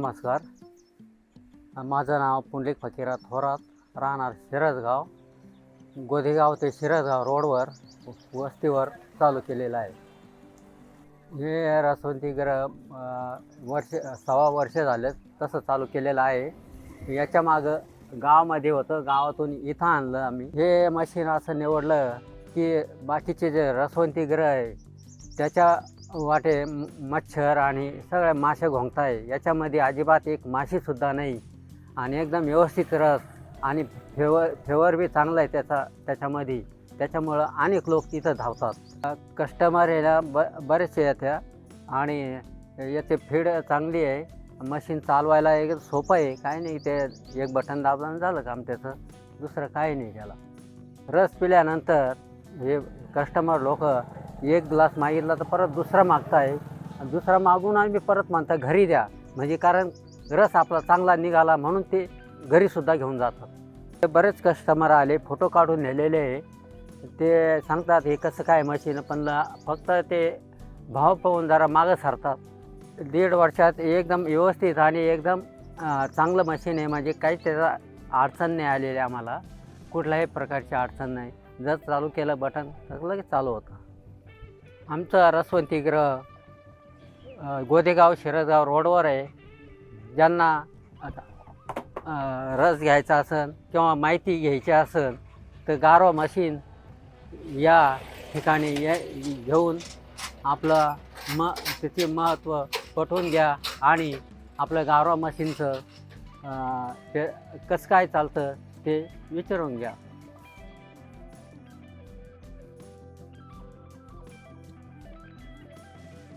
नमस्कार. माझं नाव पुंडलिक फकीरा थोरात राहणार शिरसगाव गोदेगाव ते शिरसगाव रोडवर वस्तीवर चालू केलेलं आहे. हे रसवंतीगृह अं, वर्ष सव्वा वर्ष झाले तसं चालू केलेलं आहे. याच्या मागं गावामध्ये होतं गावातून इथं आणलं आम्ही. हे मशीन असं निवडलं की बाकीचे जे रसवंतीगृह आहे त्याच्या वाटे मच्छर आणि सगळ्या मासे घोंगताय. याच्यामध्ये अजिबात एक माशीसुद्धा नाही. आणि एकदम व्यवस्थित रस आणि फेवर फेवर बी चांगला आहे त्याचा त्याच्यामध्ये. त्याच्यामुळं अनेक लोक तिथं धावतात. कस्टमर याला ब बरेचसे येत्या आणि याचे फीड चांगली आहे. मशीन चालवायला एक सोपं आहे. काय नाही ते एक बटन दाबलं झालं काम त्याचं. दुसरं काही नाही त्याला. रस पिल्यानंतर हे कस्टमर लोक एक ग्लास मागितला तर परत दुसरा मागताय. दुसरा मागून आम्ही परत म्हणता घरी द्या. म्हणजे कारण रस आपला चांगला निघाला म्हणून ते घरीसुद्धा घेऊन जातात. ते बरेच कस्टमर आले फोटो काढून नेलेले. आहे ते सांगतात हे कसं काय मशीन पण फक्त ते भाव पाहून जरा मागं सरतात. दीड वर्षात एकदम व्यवस्थित आणि एकदम चांगलं मशीन आहे. म्हणजे काहीच त्याचा अडचण नाही आलेली आम्हाला. कुठल्याही प्रकारची अडचण नाही. जर चालू केलं बटन तर लगेच चालू होतं. आमचं रसवंतीगृह गोदेगाव शिरसगाव रोडवर आहे. ज्यांना रस घ्यायचा असेल किंवा माहिती घ्यायची असेल तर गारवा मशीन या ठिकाणी ये घेऊन आपलं म त्याचे महत्त्व पटवून घ्या आणि आपलं गारवा मशीनचं ते कसं काय चालतं ते विचारून घ्या.